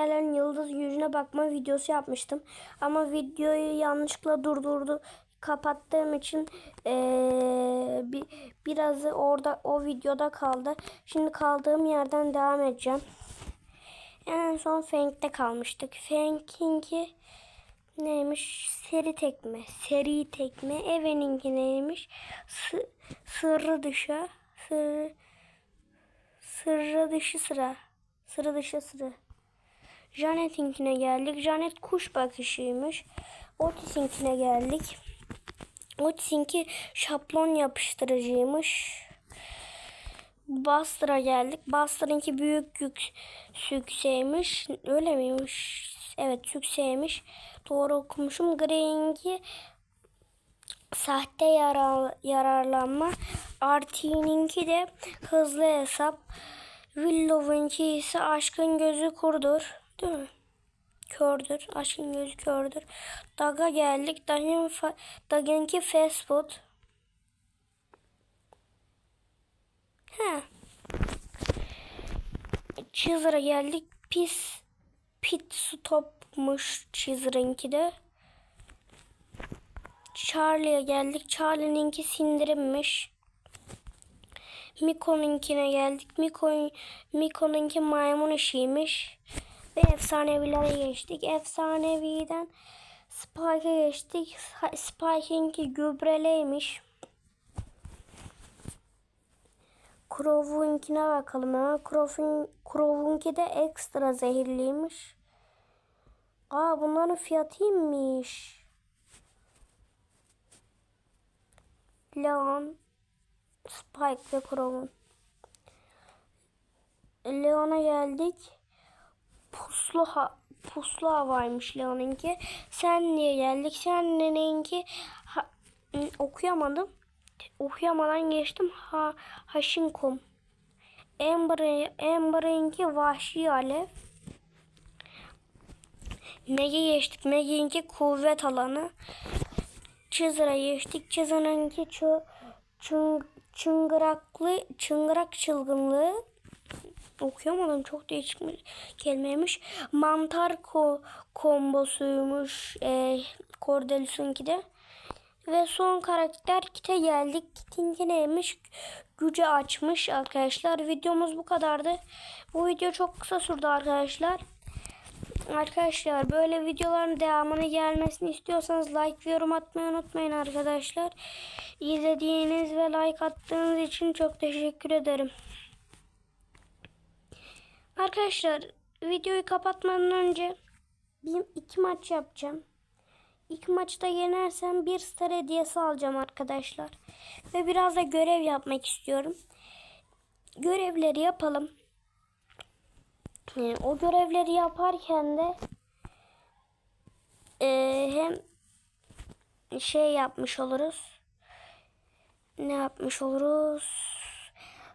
karakterlerin yıldız yüzüne bakma videosu yapmıştım. Ama videoyu yanlışlıkla durdurdu. Kapattığım için eee, bir, birazı orada o videoda kaldı. Şimdi kaldığım yerden devam edeceğim. En son Fank'te kalmıştık. Fank'inki neymiş? Seri tekme. Seri tekme. Eveninki neymiş? Sı- sırrı dışı. Sırrı, sırrı dışı sıra. Sıra dışı sıra. Janet'inkine geldik. Janet kuş bakışıymış. Otis'inkine geldik. Otis'inki şablon yapıştırıcıymış. Buster'a geldik. Buster'ınki büyük yük sükseymiş. Öyle miymiş? Evet sükseymiş. Doğru okumuşum. Grey'inki sahte yarar, yararlanma. Artie'ninki de hızlı hesap. Willow'unki ise aşkın gözü kurdur. Değil mi? Kördür. Aşkın gözü kördür. Dag'a geldik. Dag'ın fa- Dag'ınki fast food. He. Chizer'a geldik. Pis pit stopmuş Chizer'ınki de. Charlie'ye geldik. Charlie'ninki sindirimmiş. Miko'nunkine geldik. Miko, Miko'nunki maymun işiymiş. Ve efsanevilere geçtik. Efsaneviden Spike'a geçtik. Spike'inki gübreleymiş. Crow'unkine bakalım hemen. Crow'un, Crow'unki de ekstra zehirliymiş. Aa bunların fiyatı inmiş. Leon, Spike ve Crow'un. Leon'a geldik. Puslu ha puslu havaymış Leon'unki. Sen niye geldik? Sen neninki ha, okuyamadım. Okuyamadan geçtim. Ha Haşinkom. Amber Amber'ınki vahşi alev. Meg'e geçtik. Meg'inki kuvvet alanı. Çizer'a geçtik. Çizer'ınki çı, çın, çıngıraklı çıngırak çılgınlığı okuyamadım çok değişik bir kelimeymiş. Mantar ko kombosuymuş e, Cordelius'unki de. Ve son karakter Kit'e geldik. Kit'inki neymiş? Gücü açmış arkadaşlar. Videomuz bu kadardı. Bu video çok kısa sürdü arkadaşlar. Arkadaşlar böyle videoların devamını gelmesini istiyorsanız like ve yorum atmayı unutmayın arkadaşlar. İzlediğiniz ve like attığınız için çok teşekkür ederim. Arkadaşlar videoyu kapatmadan önce bir iki maç yapacağım. İlk maçta yenersem bir star hediyesi alacağım arkadaşlar. Ve biraz da görev yapmak istiyorum. Görevleri yapalım. Ee, o görevleri yaparken de e, hem şey yapmış oluruz. Ne yapmış oluruz?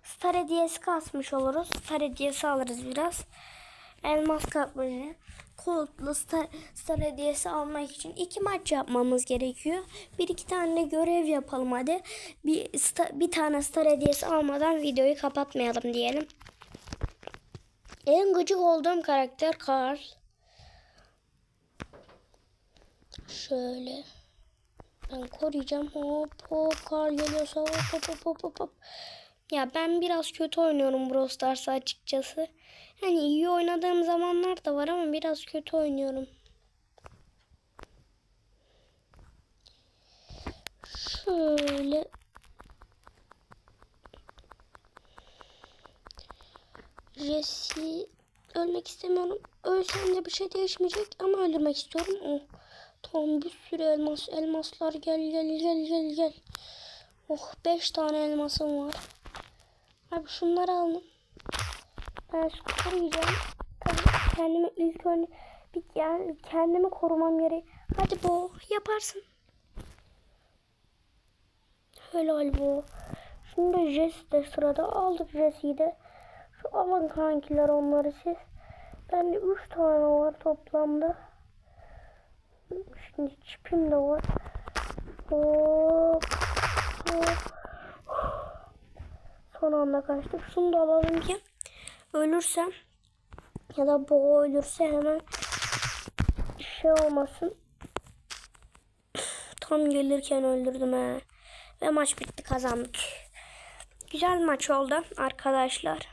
Star hediyesi kasmış oluruz. Star hediyesi alırız biraz. Elmas kapmaca. Cold'lu star, star hediyesi almak için iki maç yapmamız gerekiyor. Bir iki tane görev yapalım hadi. Bir, star, bir tane star hediyesi almadan videoyu kapatmayalım diyelim. En gıcık olduğum karakter Carl. Şöyle. Ben koruyacağım. Hop hop Carl geliyorsa hop hop hop hop hop. Ya ben biraz kötü oynuyorum Brawl Stars'ı açıkçası. Hani iyi oynadığım zamanlar da var ama biraz kötü oynuyorum. Şöyle. Jesse ölmek istemiyorum. Ölsem de bir şey değişmeyecek ama öldürmek istiyorum. Oh. Tamam bir sürü elmas. Elmaslar gel gel gel gel gel. Oh 5 tane elmasım var. Abi şunları alın. Ben şu koruyacağım. Kendimi ilk önce bir yani kendimi korumam gerek. Hadi bu yaparsın. Helal bu. Şimdi Jess de sırada aldık Jesse'yi de. Şu alın kankiler onları siz. Bende 3 tane var toplamda. Şimdi çipim de var. Hop. Hop. Son anda kaçtık. Şunu da alalım ki ölürsem Ya da boğa ölürse hemen şey olmasın. Tam gelirken öldürdüm he. Ve maç bitti kazandık. Güzel maç oldu arkadaşlar.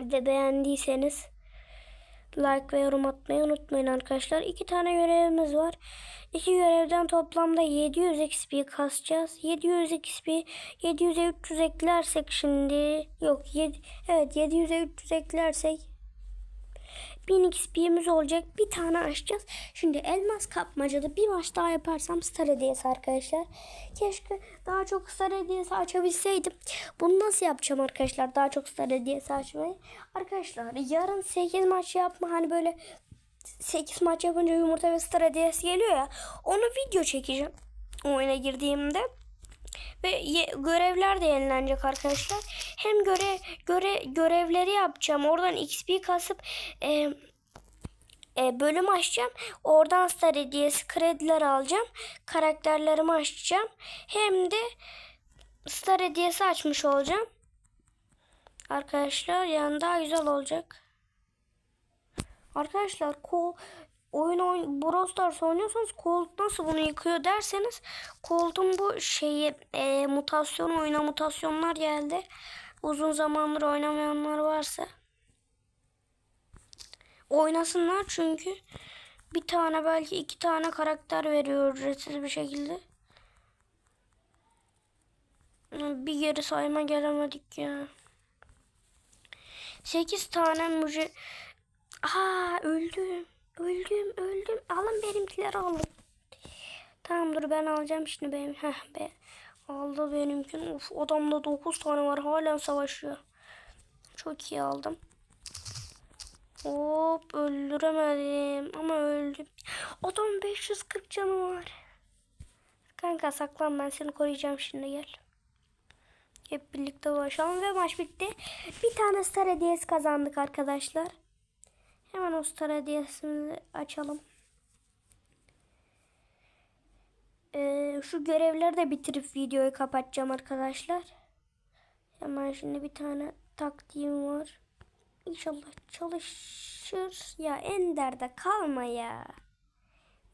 Ve beğendiyseniz like ve yorum atmayı unutmayın arkadaşlar. İki tane görevimiz var. İki görevden toplamda 700 XP kasacağız. 700 XP 700'e 300 eklersek şimdi yok 7 evet 700'e 300 eklersek 1000 XP'miz olacak. Bir tane açacağız. Şimdi elmas kapmacada bir maç daha yaparsam star hediyesi arkadaşlar. Keşke daha çok star hediyesi açabilseydim. Bunu nasıl yapacağım arkadaşlar? Daha çok star hediyesi açmayı. Arkadaşlar yarın 8 maç yapma hani böyle 8 maç yapınca yumurta ve star hediyesi geliyor ya. Onu video çekeceğim. Oyuna girdiğimde. Ve görevler de yenilenecek arkadaşlar. Hem göre göre görevleri yapacağım. Oradan XP kasıp e, e, bölüm açacağım. Oradan star hediyesi krediler alacağım. Karakterlerimi açacağım. Hem de star hediyesi açmış olacağım. Arkadaşlar yani daha güzel olacak. Arkadaşlar kol oyun oyun Brawl Stars oynuyorsanız Colt nasıl bunu yıkıyor derseniz Colt'un bu şeyi e, mutasyon oyuna mutasyonlar geldi. Uzun zamandır oynamayanlar varsa oynasınlar çünkü bir tane belki iki tane karakter veriyor ücretsiz bir şekilde. Bir geri sayma gelemedik ya. 8 tane müce... Aa öldüm. Öldüm öldüm. Alın benimkileri alın. Tamam dur ben alacağım şimdi benim. Heh be. Aldı benimkini. Uf adamda 9 tane var. Hala savaşıyor. Çok iyi aldım. Hop öldüremedim ama öldüm. Adam 540 canı var. Kanka saklan ben seni koruyacağım şimdi gel. Hep birlikte uğraşalım ve maç bitti. Bir tane star hediyesi kazandık arkadaşlar. Hemen o star hediyesini açalım. Ee, şu görevleri de bitirip videoyu kapatacağım arkadaşlar. Hemen şimdi bir tane taktiğim var. İnşallah çalışır. Ya Ender'de kalma ya.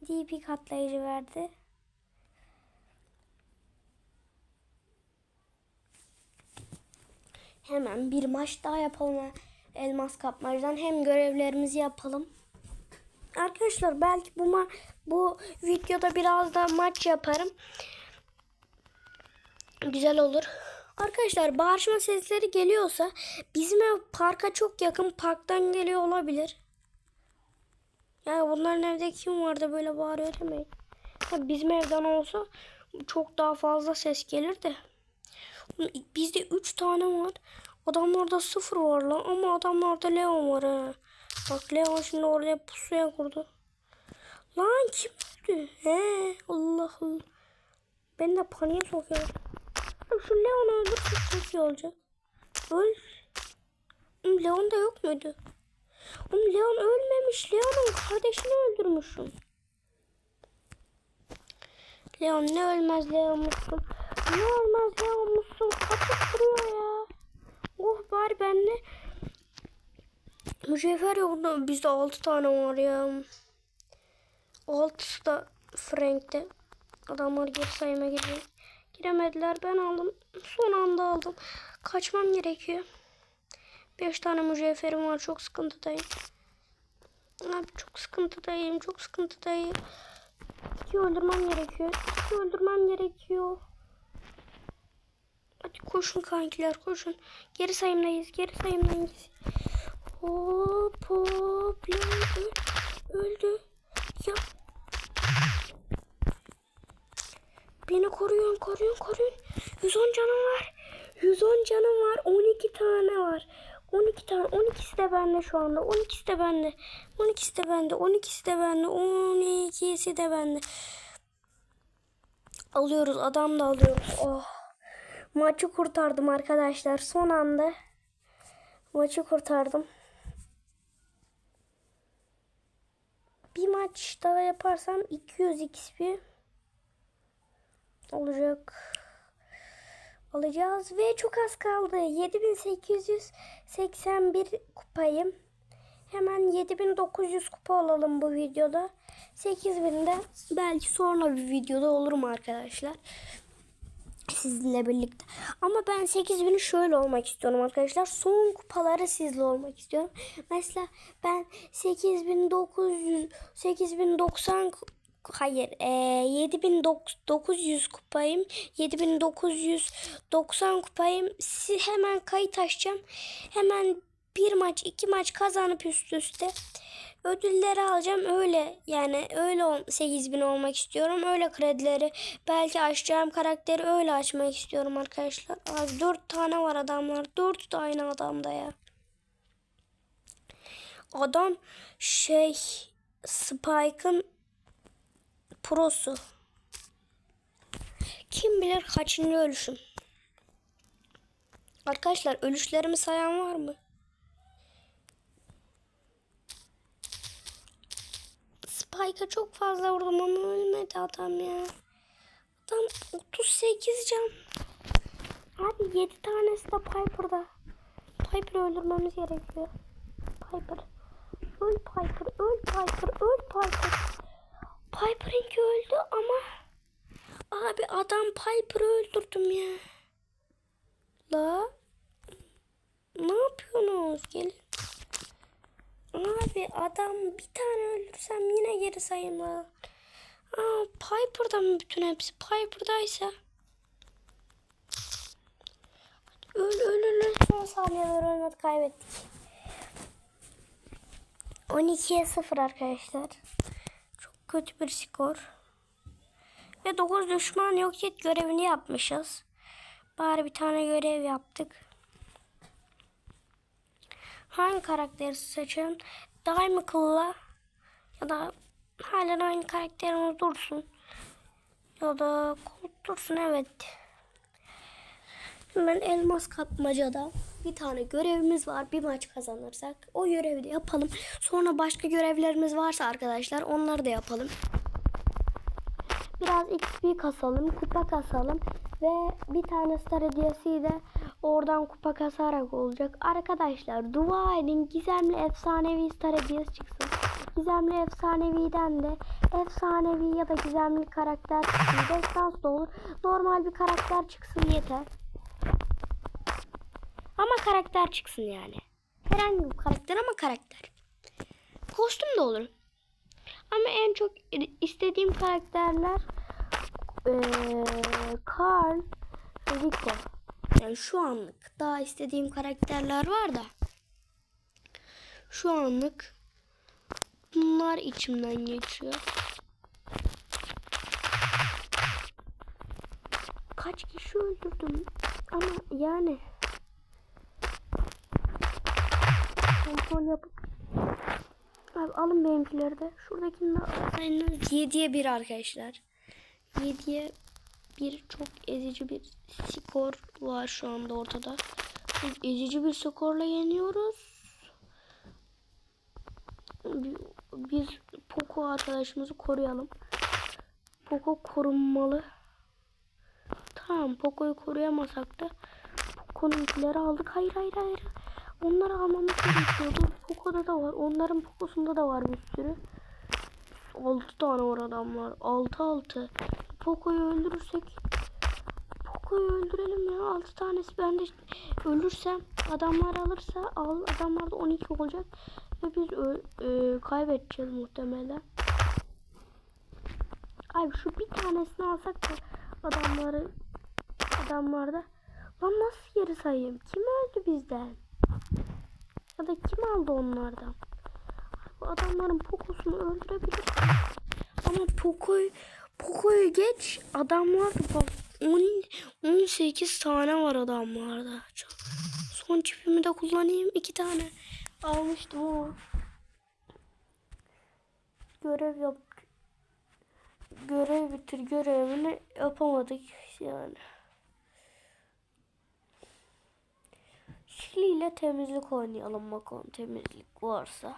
DP katlayıcı verdi. Hemen bir maç daha yapalım. Elmas kapmacadan hem görevlerimizi yapalım. Arkadaşlar belki bu bu videoda biraz da maç yaparım. Güzel olur. Arkadaşlar bağırışma sesleri geliyorsa bizim ev parka çok yakın parktan geliyor olabilir. Yani bunların evde kim vardı böyle bağırıyor demeyin. Ha, bizim evden olsa çok daha fazla ses gelir de. Bizde 3 tane var. Adamlarda 0 var lan ama adamlarda Leon var ha. Bak Leon şimdi oraya pusuya kurdu. Lan kim öldü? He Allah Allah. Beni de paniğe sokuyor. Şu Leon'u öldürsek çok iyi olacak. Öl. Leon da yok muydu? Oğlum Leon ölmemiş. Leon'un kardeşini öldürmüşüm. Leon ne ölmez Leon musun? Ne ölmez Leon musun? Kaçıp duruyor ya. Oh bari bende mücevher yoktu. Bizde 6 tane var ya. 6 da Frank'te. Adamlar geri sayıma girecek. Giremediler. Ben aldım. Son anda aldım. Kaçmam gerekiyor. 5 tane mücevherim var. Çok sıkıntıdayım. Abi çok sıkıntıdayım. Çok sıkıntıdayım. İki öldürmem gerekiyor. İki öldürmem gerekiyor. Hadi koşun kankiler koşun. Geri sayımdayız. Geri sayımdayız. Hop hop. Öl, öldü. Ya. Beni koruyun koruyun koruyun. 110 canım var. 110 canım var. 12 tane var. 12 tane. 12'si de bende şu anda. 12'si de bende. 12'si de bende. 12'si de bende. 12'si de bende. Alıyoruz. Adam da alıyoruz. Oh. Maçı kurtardım arkadaşlar. Son anda maçı kurtardım. Bir maç daha yaparsam 200 XP olacak. Alacağız ve çok az kaldı. 7881 kupayım. Hemen 7900 kupa alalım bu videoda. 8000'de belki sonra bir videoda olurum arkadaşlar. Sizinle birlikte. Ama ben 8000'i şöyle olmak istiyorum arkadaşlar. Son kupaları sizle olmak istiyorum. Mesela ben 8900 8090 Hayır, e, 7900 kupayım. 7990 kupayım. Siz hemen kayıt açacağım. Hemen bir maç, iki maç kazanıp üst üste ödülleri alacağım. Öyle yani öyle ol- 8000 olmak istiyorum. Öyle kredileri belki açacağım karakteri öyle açmak istiyorum arkadaşlar. Az 4 tane var adamlar. 4 de aynı adamda ya. Adam şey Spike'ın prosu. Kim bilir kaçıncı ölüşüm. Arkadaşlar ölüşlerimi sayan var mı? Spike'a çok fazla vurdum ama ölmedi adam ya. Adam 38 can. Abi 7 tanesi de Piper'da. Piper'ı öldürmemiz gerekiyor. Piper. Öl Piper, öl Piper, öl Piper. Piper'ınki öldü ama abi adam Piper'ı öldürdüm ya. La ne yapıyorsunuz? Gelin. Abi adam bir tane öldürsem yine geri sayımlar. Aa Piper'da mı bütün hepsi? Piper'daysa. Öl öl öl. Son saniyeler oynadı kaybettik. 12'ye 0 arkadaşlar. Çok kötü bir skor. Ve 9 düşman yok et görevini yapmışız. Bari bir tane görev yaptık. Hangi karakteri seçelim? Dynamical'la ya da halen aynı karakterimiz dursun. Ya da Colt dursun evet. Hemen elmas kapmacada bir tane görevimiz var. Bir maç kazanırsak o görevi de yapalım. Sonra başka görevlerimiz varsa arkadaşlar onları da yapalım. Biraz XP kasalım, kupa kasalım ve bir tane star hediyesi de oradan kupa kasarak olacak. Arkadaşlar dua edin gizemli efsanevi star hediyesi çıksın. Gizemli efsaneviden de efsanevi ya da gizemli karakter çıksın. Destans da olur. Normal bir karakter çıksın yeter. Ama karakter çıksın yani. Herhangi bir karakter ama karakter. Kostüm de olur. Ama en çok istediğim karakterler Carl, Rico. Yani şu anlık daha istediğim karakterler var da. Şu anlık bunlar içimden geçiyor. Kaç kişi öldürdüm ama yani kontrol yapıp Abi alın benimkileri de. Şuradakini de alsaydınız 7'ye 1 arkadaşlar. 7'ye 1 çok ezici bir skor var şu anda ortada. Çok ezici bir skorla yeniyoruz. Bi- Biz Poco arkadaşımızı koruyalım. Poco korunmalı. Tamam Poco'yu koruyamasak da Poco'nunkileri aldık. Hayır hayır hayır. Onları almamız gerekiyordu. Poco'da da var. Onların Poco'sunda da var bir sürü. 6 tane var adamlar. 6 6. Poco'yu öldürürsek Poco'yu öldürelim ya. 6 tanesi ben de ölürsem adamlar alırsa al adamlar da 12 olacak ve biz e, kaybedeceğiz muhtemelen. Abi şu bir tanesini alsak da adamları adamlarda lan nasıl geri sayayım? Kim öldü bizden? Ya da kim aldı onlardan? Bu adamların Poco'sunu öldürebilir. Ama Poco'yu Poco'yu geç adamlar bak 10, 18 tane var adamlarda. Son çipimi de kullanayım. iki tane almıştım ama. Görev yap. Görev bitir görevini yapamadık yani. Şili ile temizlik oynayalım bakalım temizlik varsa.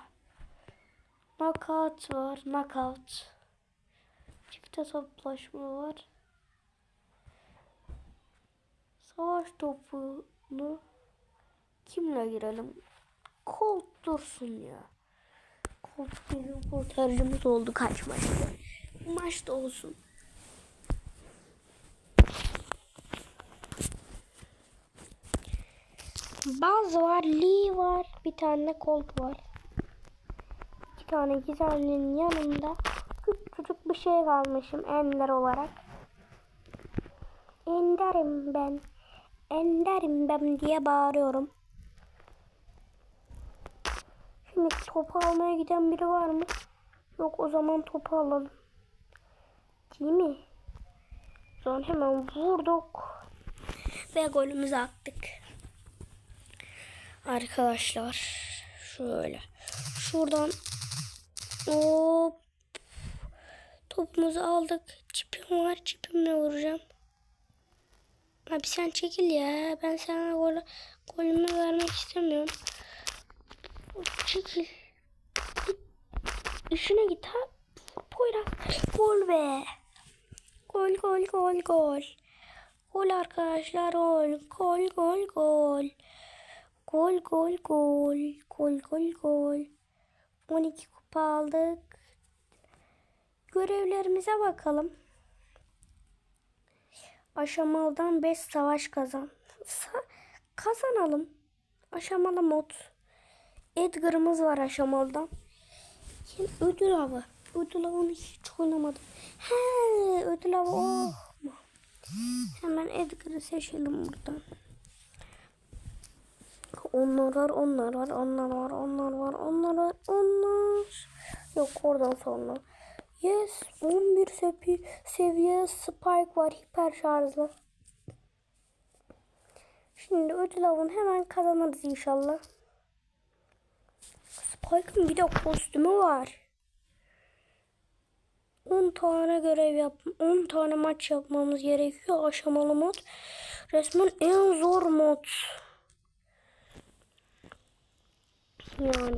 Knockout var. Knockout. Çifte toplaşma var. Savaş topunu kimle girelim? Colt dursun ya. olduk. Bizim kurtarıcımız oldu kaç maçta. Maçta olsun. Baz var, Lee var, bir tane Colt var. İki tane gizemlinin yanında küçücük bir şey kalmışım ender olarak. Enderim ben. Enderim ben diye bağırıyorum. Şimdi topu almaya giden biri var mı? Yok o zaman topu alalım. Değil mi? O hemen vurduk. Ve golümüzü attık. Arkadaşlar şöyle şuradan hop topumuzu aldık. Çipim var. Çipimle vuracağım. Abi sen çekil ya. Ben sana gol, golümü vermek istemiyorum. Çekil. İşine git ha. Poyraz. Gol be. Gol gol gol gol. Gol arkadaşlar gol. Gol gol gol. Gol gol gol. Gol gol gol. 12 kupa aldık. Görevlerimize bakalım. Aşamalıdan 5 savaş kazan. Sa- kazanalım. Aşamalı mod. Edgar'ımız var aşamalıdan. Kim? Ödül avı. Ödül avını hiç oynamadım. He, ödül avı o. Hemen Edgar'ı seçelim buradan. Onlar var, onlar var, onlar var, onlar var, onlar var, onlar. Yok oradan sonra. Yes, 11 sepi seviye Spike var hiper şarjlı. Şimdi ödül avını hemen kazanırız inşallah. Spike'ın bir de kostümü var. 10 tane görev yap 10 tane maç yapmamız gerekiyor aşamalı mod. Resmen en zor mod. Yani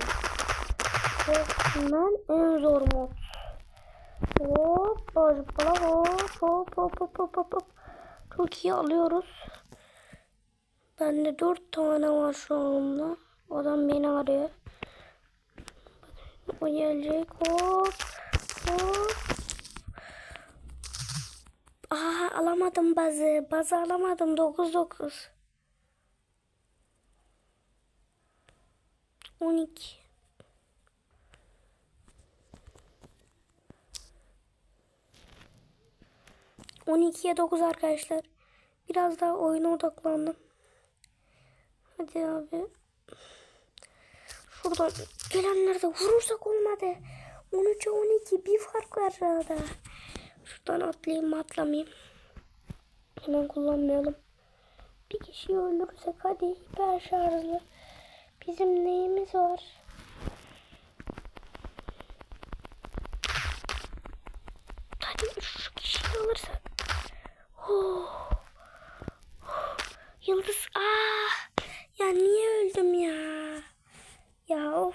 resmen en zor mod. Hop, zıpla hop, hop, hop, hop, hop, hop. Çok iyi alıyoruz. Bende dört tane var şu anda. Adam beni arıyor. O gelecek. Hop, hop. Aa, alamadım bazı. Bazı alamadım. 9-9. 12. On ikiye dokuz arkadaşlar. Biraz daha oyuna odaklandım. Hadi abi. Şuradan gelenler de vurursak olmadı. 13'e 12 bir fark var arada. Şuradan atlayayım mı atlamayayım. Hemen kullanmayalım. Bir kişiyi öldürürsek hadi hiper şarjlı. Bizim neyimiz var? Hadi şu kişiyi alırsak. Oh. Oh. Yıldız. Ah. Ya niye öldüm ya? Ya of.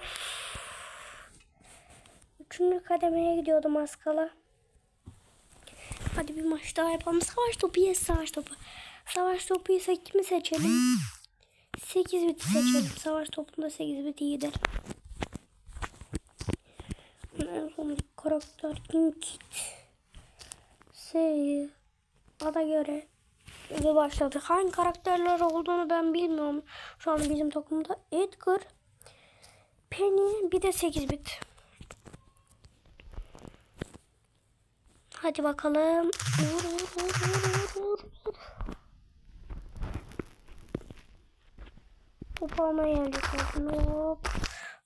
Üçüncü kademeye gidiyordum az kala. Hadi bir maç daha yapalım. Savaş topu yes savaş topu. Savaş topu ise kimi seçelim? 8 biti seçelim. Savaş topunda 8 biti iyidir. En son karakter kim kit? Şey, ada göre ve başladı. Hangi karakterler olduğunu ben bilmiyorum. Şu an bizim takımda Edgar, Penny bir de 8 bit. Hadi bakalım. Vur vur vur vur vur vur. Top almaya geldik. Hop.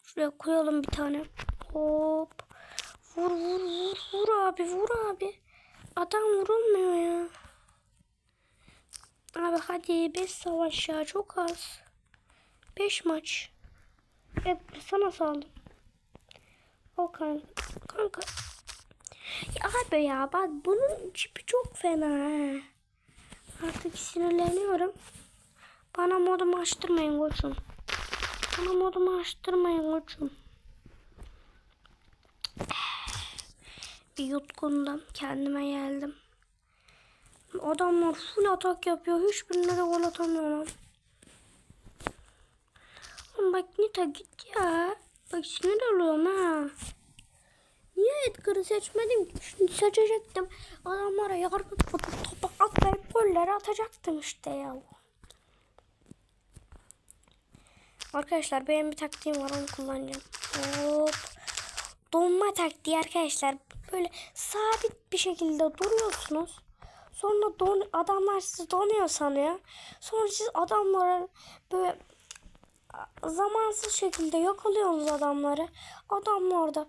Şuraya koyalım bir tane. Hop. Vur vur vur vur abi vur abi. Adam vurulmuyor ya. Abi hadi 5 savaş ya çok az. 5 maç. Hep sana saldım. O kanka. Kanka. Ya abi ya bak bunun çipi çok fena he. Artık sinirleniyorum. Bana modumu açtırmayın koçum. Bana modumu açtırmayın koçum. Bir yutkundum. Kendime geldim. Adamlar full atak yapıyor. Hiçbirine de gol atamıyorum. Oğlum bak Nita git ya. Bak sinir oluyorum ha. Edgar'ı seçmedim ki. Şimdi seçecektim. Adamlara yargı topu topu atlayıp golleri atacaktım işte ya. Arkadaşlar benim bir taktiğim var onu kullanacağım. Hop. Donma taktiği arkadaşlar. Böyle sabit bir şekilde duruyorsunuz. Sonra don, adamlar sizi donuyor sanıyor. Sonra siz adamlara böyle zamansız şekilde yakalıyorsunuz adamları. Adamlar da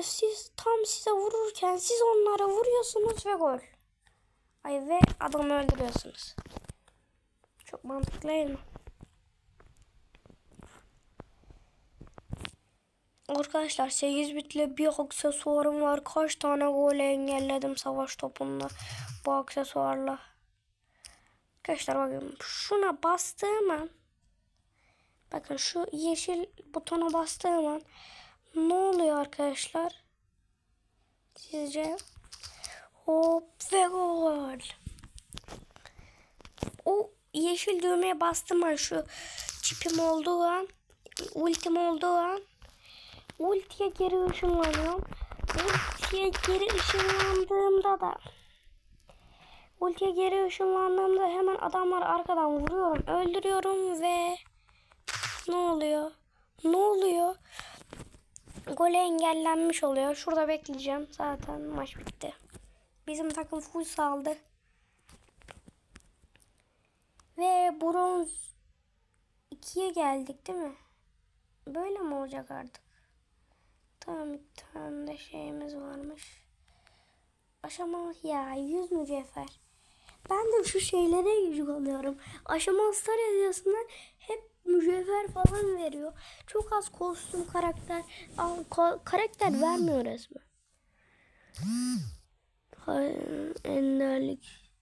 siz tam size vururken siz onlara vuruyorsunuz ve gol. Ay ve adamı öldürüyorsunuz. Çok mantıklı değil mi? Arkadaşlar 8 bitle bir aksesuarım var. Kaç tane gol engelledim savaş topunda bu aksesuarla. Arkadaşlar bakın şuna bastığım an bakın şu yeşil butona bastığım an ne oluyor arkadaşlar? Sizce? Hop ve gol. O yeşil düğmeye bastım an şu çipim olduğu an ultim olduğu an ultiye geri ışınlanıyorum. Ultiye geri ışınlandığımda da ultiye geri ışınlandığımda hemen adamları arkadan vuruyorum. Öldürüyorum ve ne oluyor? Ne oluyor? Gole engellenmiş oluyor. Şurada bekleyeceğim. Zaten maç bitti. Bizim takım full saldı. Ve bronz 2'ye geldik değil mi? Böyle mi olacak artık? Tamam bir tane de şeyimiz varmış. Aşama ya 100 mücevher. Ben de şu şeylere yüzük alıyorum. Aşama star yazısından hep mücevher falan veriyor. Çok az kostüm karakter al, ko- karakter vermiyor resmen. Hayır, enderlik.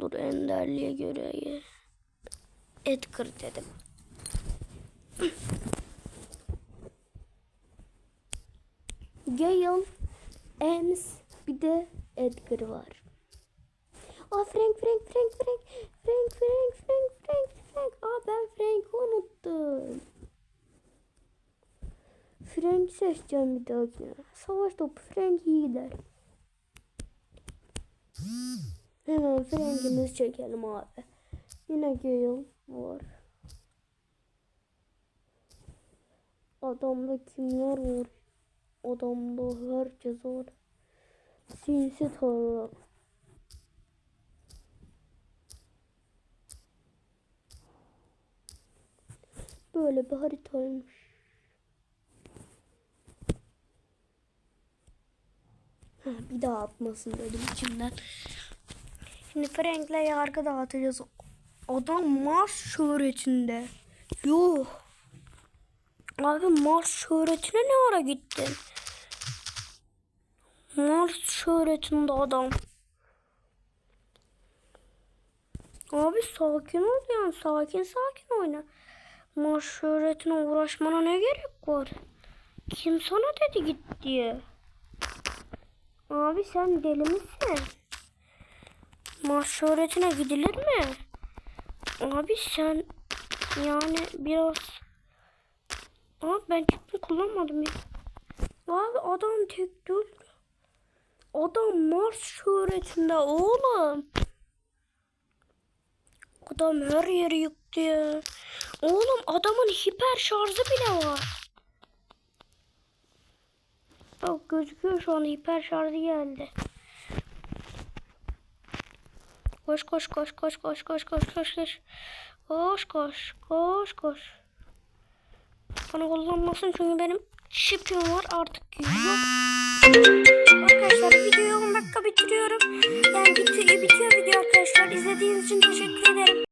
Dur enderliğe göre. Edgar dedim. Gale, Ems, bir de Edgar var. Aa Frank, Frank, Frank, Frank, Frank, Frank, Frank, Frank, Frank. Aa ben Frank'i unuttum. Frank seçeceğim bir dahakine. Savaş topu Frank iyi gider. Hemen Frank'imizi çekelim abi. Yine Gale var. Adamda kimler var? Adamda herkes var. Sinsi tarla. Böyle bir haritaymış. Ha, bir daha atmasın dedim içimden. Şimdi Frank'le yargı dağıtacağız. Adam Mars şöhretinde. Yuh. Abi Mars şöhretine ne ara gittin? Mars şöhretinde adam. Abi sakin ol yani sakin sakin oyna. Mars şöhretine uğraşmana ne gerek var? Kim sana dedi git diye? Abi sen deli misin? Mars şöhretine gidilir mi? Abi sen yani biraz Abi ben çıktı kullanmadım ya. Abi adam tek dur. Adam Mars şöhretinde oğlum. Adam her yeri yıktı. Oğlum adamın hiper şarjı bile var. Bak gözüküyor şu an hiper şarjı geldi. Koş koş koş koş koş koş koş koş koş. Koş koş koş koş. Bana kullanmasın çünkü benim çipim var artık yok. Arkadaşlar videoyu 10 dakika bitiriyorum. Yani bitiyor, bitiyor video arkadaşlar. İzlediğiniz için teşekkür ederim.